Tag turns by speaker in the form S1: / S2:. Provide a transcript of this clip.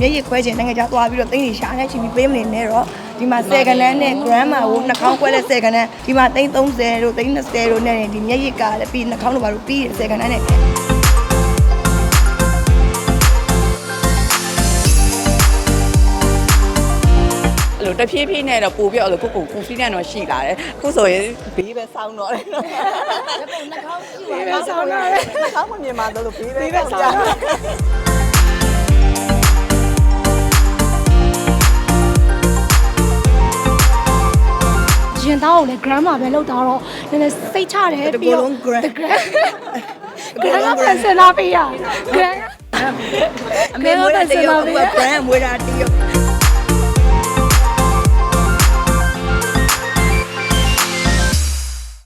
S1: မျက်ရည်ခွဲခြင်းနိုင်ငံခြားသွားပြီးတော့သိန်းတွေရှာနေချင်ပြီးပေးမနေနဲ့တော့ဒီမှာ10ကနန်းနဲ့ grandma ကိုနှာခေါင်းခွဲတဲ့10ကနန်းဒီမှာသိန်း30တို့သိန်း20တို့နဲ့ဒီမျက်ရည်ကလည်းပြီးနှာခေါင်းတို့ဘာလို့ပြီး10ကနန်းနဲ့
S2: အဲ့လိုတဖြည်းဖြည်းနဲ့တော့ပို့ပြီးအဲ့လိုကိုကို confidence တော့ရှိလာတယ်အခုဆိုရင်ဘေးပဲစောင်းတော့တယ်နော်ဘေးပဲစောင်းတော့တယ်စောင်းမမြင်ပါတော့လို့ဘေးပဲစောင်းတော့
S3: ရင်သားကိုလည်း grandma ပဲလောက်တော့တော့နည်းနည်းစိတ်ချတယ်
S1: တကူလုံး grand
S3: grand ကဆန်လာပေးရ grand
S1: အမေမွေးတာတရုတ်က brand မွေးတာတရုတ်